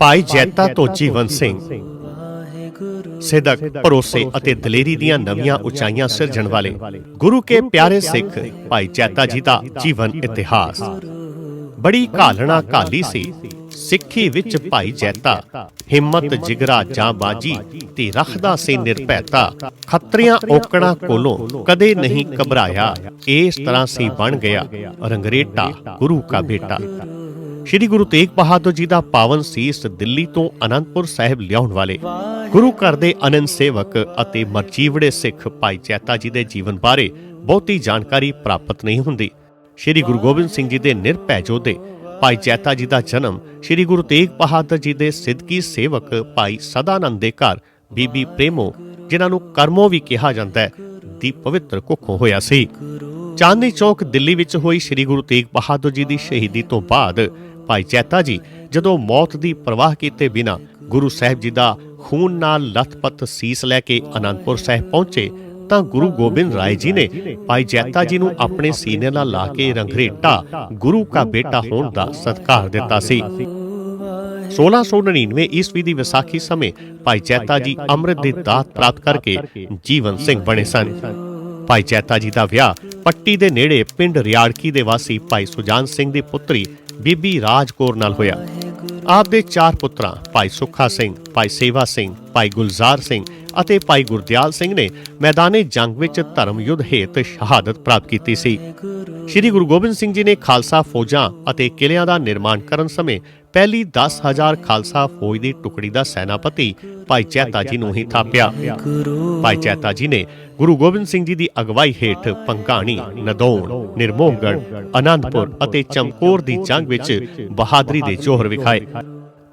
ਭਾਈ ਜੈਤਾ ਤੋਂ ਜੀਵਨ ਸਿੰਘ। ਸਿੱਧਕ ਭਰੋਸੇ ਅਤੇ ਦਲੇਰੀ ਦੀਆਂ ਨਵੀਆਂ ਉਚਾਈਆਂ ਸਿਰਜਣ ਵਾਲੇ ਗੁਰੂ ਕੇ ਪਿਆਰੇ ਸਿੱਖ ਭਾਈ ਜੈਤਾ ਜੀ ਦਾ ਜੀਵਨ ਇਤਿਹਾਸ। ਬੜੀ ਘਾਲਣਾ ਘਾਲੀ ਸੀ। ਸਿੱਖੀ ਵਿੱਚ ਭਾਈ ਜੈਤਾ ਹਿੰਮਤ ਜਿਗਰਾ ਜਾਂਬਾਜੀ ਤੇ ਰੱਖਦਾ ਸੀ ਨਿਰਭੈਤਾ ਖੱਤਰੀਆਂ ਔਕੜਾਂ ਕੋਲੋਂ ਕਦੇ ਨਹੀਂ ਘਬਰਾਇਆ। ਇਸ ਤਰ੍ਹਾਂ ਸੀ ਬਣ ਗਿਆ ਰੰਗਰੇਟਾ ਗੁਰੂ ਕਾ ਬੇਟਾ। ਸ਼੍ਰੀ ਗੁਰੂ ਤੇਗ ਬਹਾਦਰ ਜੀ ਦਾ ਪਾਵਨ ਸੀਸ ਦਿੱਲੀ ਤੋਂ ਅਨੰਦਪੁਰ ਸਾਹਿਬ ਲਿਆਉਣ ਵਾਲੇ ਗੁਰੂ ਘਰ ਦੇ ਅਨੰਦ ਸੇਵਕ ਅਤੇ ਮਰਜੀਵੜੇ ਸਿੱਖ ਭਾਈ ਚੈਤਾ ਜੀ ਦੇ ਜੀਵਨ ਬਾਰੇ ਬਹੁਤੀ ਜਾਣਕਾਰੀ ਪ੍ਰਾਪਤ ਨਹੀਂ ਹੁੰਦੀ। ਸ਼੍ਰੀ ਗੁਰੂ ਗੋਬਿੰਦ ਸਿੰਘ ਜੀ ਦੇ ਨਿਰਭੈ ਯੋਧੇ ਭਾਈ ਚੈਤਾ ਜੀ ਦਾ ਜਨਮ ਸ਼੍ਰੀ ਗੁਰੂ ਤੇਗ ਬਹਾਦਰ ਜੀ ਦੇ ਸਿੱਧਕੀ ਸੇਵਕ ਭਾਈ ਸਦਾਨੰਦ ਦੇ ਘਰ ਬੀਬੀ ਪ੍ਰੇਮੋ, ਜਿਨ੍ਹਾਂ ਨੂੰ ਕਰਮੋ ਵੀ ਕਿਹਾ ਜਾਂਦਾ ਹੈ, ਦੀ ਪਵਿੱਤਰ ਕੁੱਖੋਂ ਹੋਇਆ ਸੀ। ਚਾਂਦਨੀ ਚੌਕ ਦਿੱਲੀ ਵਿੱਚ ਹੋਈ ਸ੍ਰੀ ਗੁਰੂ ਤੇਗ ਬਹਾਦਰ ਜੀ ਦੀ ਸ਼ਹੀਦੀ ਤੋਂ ਬਾਅਦ ਭਾਈ ਚੈਤਾ ਜੀ ਜਦੋਂ ਮੌਤ ਦੀ ਪਰਵਾਹ ਕੀਤੇ ਬਿਨਾ ਗੁਰੂ ਸਾਹਿਬ ਜੀ ਦਾ ਖੂਨ ਨਾਲ ਲਥਪਥ ਸੀਸ ਲੈ ਕੇ ਅਨੰਦਪੁਰ ਸਾਹਿਬ ਪਹੁੰਚੇ ਤਾਂ ਗੁਰੂ ਗੋਬਿੰਦ ਰਾਏ ਜੀ ਨੇ ਭਾਈ ਜੈਤਾ ਜੀ ਨੂੰ ਆਪਣੇ ਸੀਨੇ ਨਾਲ ਲਾ ਕੇ ਰੰਗਰੇਟਾ ਗੁਰੂ ਕਾ ਬੇਟਾ ਹੋਣ ਦਾ ਸਤਿਕਾਰ ਦਿੱਤਾ ਸੀ। 1699 ਈਸਵੀ ਦੀ ਵਿਸਾਖੀ ਸਮੇਂ ਭਾਈ ਜੈਤਾ ਜੀ ਅੰਮ੍ਰਿਤ ਦੀ ਦਾਤ ਪ੍ਰਾਪਤ ਕਰਕੇ ਜੀਵਨ ਸਿੰਘ ਬਣੇ ਸਨ। ਭਾਈ ਜੈਤਾ ਜੀ ਦਾ ਵਿਆਹ ਪੱਟੀ ਦੇ ਨੇੜੇ ਪਿੰਡ ਰਿਆੜਕੀ ਦੇ ਵਾਸੀ ਭਾਈ ਸੁਜਾਨ ਸਿੰਘ ਦੀ ਪੁੱਤਰੀ ਬੀਬੀ ਰਾਜਕੌਰ ਨਾਲ ਹੋਇਆ। ਆਪ ਦੇ ਚਾਰ ਪੁੱਤਰਾਂ, ਭਾਈ ਸੁੱਖਾ ਸਿੰਘ ਭਾਈ ਸੇਵਾ ਸਿੰਘ, ਭਾਈ ਗੁਲਜ਼ਾਰ ਸਿੰਘ ਅਤੇ ਭਾਈ ਗੁਰਦਿਆਲ ਸਿੰਘ ਨੇ ਮੈਦਾਨੇ ਜੰਗ ਵਿੱਚ ਧਰਮ ਯੁੱਧ ਹੇਤ ਸ਼ਹਾਦਤ ਪ੍ਰਾਪਤ ਕੀਤੀ ਸੀ। ਸ਼੍ਰੀ ਗੁਰੂ ਗੋਬਿੰਦ ਸਿੰਘ ਜੀ ਨੇ ਖਾਲਸਾ ਫੌਜਾਂ ਅਤੇ ਕਿਲਿਆਂ ਦਾ ਨਿਰਮਾਣ ਕਰਨ ਸਮੇਂ ਪਹਿਲੀ 10000 ਖਾਲਸਾ ਫੌਜ ਦੀ ਟੁਕੜੀ ਦਾ ਸੈਨਾਪਤੀ ਭਾਈ ਚੈਤਾ ਜੀ ਨੂੰ ਹੀ ਥਾਪਿਆ। ਭਾਈ ਚੈਤਾ ਜੀ ਨੇ ਗੁਰੂ ਗੋਬਿੰਦ ਸਿੰਘ ਜੀ ਦੀ ਅਗਵਾਈ ਹੇਠ ਪੰਗਾਣੀ, ਨਦੌਣ ਨਿਰਮੋਹਗੜ ਆਨੰਦਪੁਰ ਅਤੇ ਚਮਕੌਰ ਦੀ ਜੰਗ ਵਿੱਚ ਬਹਾਦਰੀ ਦੇ ਜੋਹਰ ਵਿਖਾਏ।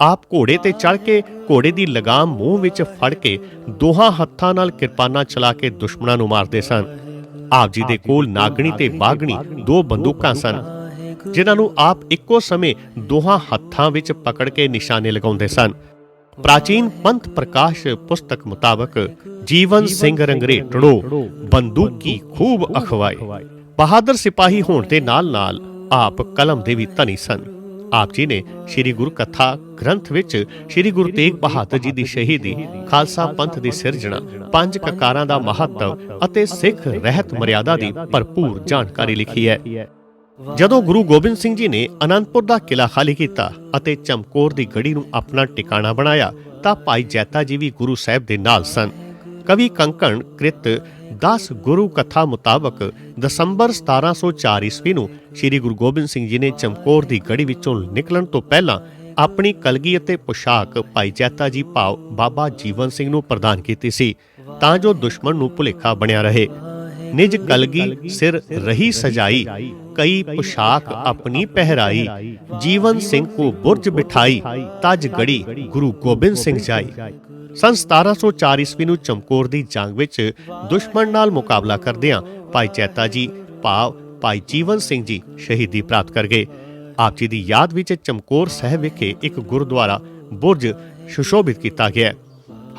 ਆਪ ਘੋੜੇ ਤੇ ਚੜ ਕੇ ਘੋੜੇ ਦੀ ਲਗਾਮ ਮੂੰਹ ਵਿੱਚ ਫੜ ਕੇ ਦੋਹਾਂ ਹੱਥਾਂ ਨਾਲ ਕਿਰਪਾਨਾਂ ਚਲਾ ਕੇ ਦੁਸ਼ਮਣਾਂ ਨੂੰ ਮਾਰਦੇ ਸਨ। ਆਪ ਜੀ ਦੇ ਕੋਲ ਨਾਗਣੀ ਤੇ ਬਾਗਣੀ ਦੋ ਬੰਦੂਕਾਂ ਸਨ ਜਿਨ੍ਹਾਂ ਨੂੰ ਆਪ ਇੱਕੋ ਸਮੇਂ ਦੋਹਾਂ ਹੱਥਾਂ ਵਿੱਚ ਪਕੜ ਕੇ ਨਿਸ਼ਾਨੇ ਲਗਾਉਂਦੇ ਸਨ। ਪ੍ਰਾਚੀਨ ਪੰਥ ਪ੍ਰਕਾਸ਼ ਪੁਸਤਕ ਮੁਤਾਬਕ ਜੀਵਨ ਸਿੰਘ ਰੰਗਰੇਟੜੋ ਬੰਦੂਕੀ ਖੂਬ ਅਖਵਾਏ। ਬਹਾਦਰ ਸਿਪਾਹੀ ਹੋਣ ਦੇ ਨਾਲ-ਨਾਲ ਆਪ ਕਲਮ ਦੇ ਵੀ ਧਨੀ ਸਨ। ਆਪ ਜੀ ਨੇ ਸ੍ਰੀ ਗੁਰੂ ਕਥਾ ਗ੍ਰੰਥ ਵਿੱਚ ਸ੍ਰੀ ਗੁਰੂ ਤੇਗ ਬਹਾਦਰ ਜੀ ਦੀ ਸ਼ਹੀਦੀ, ਖਾਲਸਾ ਪੰਥ ਦੀ ਸਿਰਜਣਾ, ਪੰਜ ਕਕਾਰਾਂ ਦਾ ਮਹੱਤਵ ਅਤੇ ਸਿੱਖ ਰਹਿਤ ਮਰਿਆਦਾ ਦੀ ਭਰਪੂਰ ਜਾਣਕਾਰੀ ਲਿਖੀ ਹੈ। ਜਦੋਂ ਗੁਰੂ ਗੋਬਿੰਦ ਸਿੰਘ ਜੀ ਨੇ ਅਨੰਦਪੁਰ ਦਾ ਕਿਲਾ ਖਾਲੀ ਕੀਤਾ ਅਤੇ ਚਮਕੌਰ ਦੀ ਗੜੀ ਨੂੰ ਆਪਣਾ ਟਿਕਾਣਾ ਬਣਾਇਆ, ਤਾਂ ਭਾਈ ਜੈਤਾ ਜੀ ਵੀ ਗੁਰੂ ਸਾਹਿਬ ਦੇ ਨਾਲ ਸਨ। ਕਵੀ ਕੰਕਣ ਕ੍ਰਿਤ 10 ਗੁਰੂ ਕਥਾ ਮੁਤਾਬਕ ਦਸੰਬਰ 1704 ਈਸਵੀ ਨੂੰ ਸ੍ਰੀ ਗੁਰੂ ਗੋਬਿੰਦ ਸਿੰਘ ਜੀ ਨੇ ਚਮਕੌਰ ਦੀ ਗੜੀ ਵਿੱਚੋਂ ਨਿਕਲਣ ਤੋਂ ਪਹਿਲਾਂ ਆਪਣੀ ਕਲਗੀ ਅਤੇ ਪੁਸ਼ਾਕ ਭਾਈ ਜੈਤਾ ਜੀ ਭਾਵ ਬਾਬਾ ਜੀਵਨ ਸਿੰਘ ਨੂੰ ਪ੍ਰਦਾਨ ਕੀਤੀ ਸੀ, ਤਾਂ ਜੋ ਦੁਸ਼ਮਣ ਨੂੰ ਭੁਲੇਖਾ ਬਣਿਆ ਰਹੇ। ਨਿਜ ਕਲਗੀ ਸਿਰ ਰਹੀ ਸਜਾਈ, ਕਈ ਪੁਸ਼ਾਕ ਆਪਣੀ ਪਹਿਰਾਈ, ਜੀਵਨ ਸਿੰਘ ਕੋ ਬੁਰਜ ਬਿਠਾਈ, ਤਜ ਗੜੀ ਗੁਰੂ ਗੋਬਿੰਦ ਸਿੰਘ ਜਾਈ। ਸਨ 1704 ਈਸਵੀ ਨੂੰ ਚਮਕੌਰ ਦੀ ਜੰਗ ਵਿੱਚ ਦੁਸ਼ਮਣ ਨਾਲ ਮੁਕਾਬਲਾ ਕਰਦਿਆਂ ਭਾਈ ਚੈਤਾ ਜੀ, ਭਾਵ ਭਾਈ ਜੀਵਨ ਸਿੰਘ ਜੀ ਸ਼ਹੀਦੀ ਪ੍ਰਾਪਤ ਕਰ ਗਏ। ਆਪ ਜੀ ਦੀ ਯਾਦ ਵਿੱਚ ਚਮਕੌਰ ਸਾਹਿਬ ਵਿਖੇ ਇੱਕ ਗੁਰਦੁਆਰਾ ਬੁਰਜ ਸੁਸ਼ੋਭਿਤ ਕੀਤਾ ਗਿਆ। ਹੈ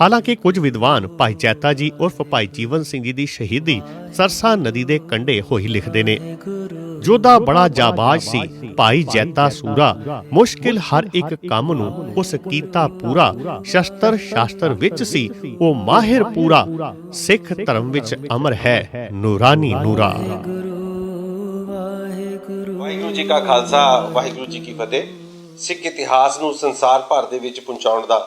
ਹਾਲਾਂਕਿ ਕੁਝ ਵਿਦਵਾਨ ਭਾਈ ਚੈਤਾ ਜੀ ਉਰਫ ਭਾਈ ਜੀਵਨ ਸਿੰਘ ਜੀ ਦੀ ਸ਼ਹੀਦੀ ਸਰਸਾ ਨਦੀ ਦੇ ਕੰਢੇ ਹੋਈ ਲਿਖਦੇ ਨੇ। ਜੋਧਾ ਬੜਾ ਜਾਬਾਜ਼ ਸੀ, ਭਾਈ ਜੈਤਾ ਸੂਰਾ, ਮੁਸ਼ਕਿਲ ਹਰ ਇੱਕ ਕੰਮ ਨੂੰ ਉਸ ਕੀਤਾ ਪੂਰਾ, ਸ਼ਸਤਰ ਸ਼ਾਸਤਰ ਵਿੱਚ ਸੀ, ਉਹ ਮਾਹਿਰ ਪੂਰਾ, ਸਿੱਖ ਧਰਮ ਵਿੱਚ ਅਮਰ ਹੈ, ਨੂਰਾਨੀ ਨੂਰਾ। ਵਾਹਿਗੁਰੂ ਜੀ ਕਾ ਖਾਲਸਾ, ਵਾਹਿਗੁਰੂ ਜੀ ਕੀ ਫਤਿਹ। ਸਿੱਖ ਇਤਿਹਾਸ ਨੂੰ ਸੰਸਾਰ ਭਰ ਦੇ ਵਿੱਚ ਪਹੁੰਚਾਉਣ ਦਾ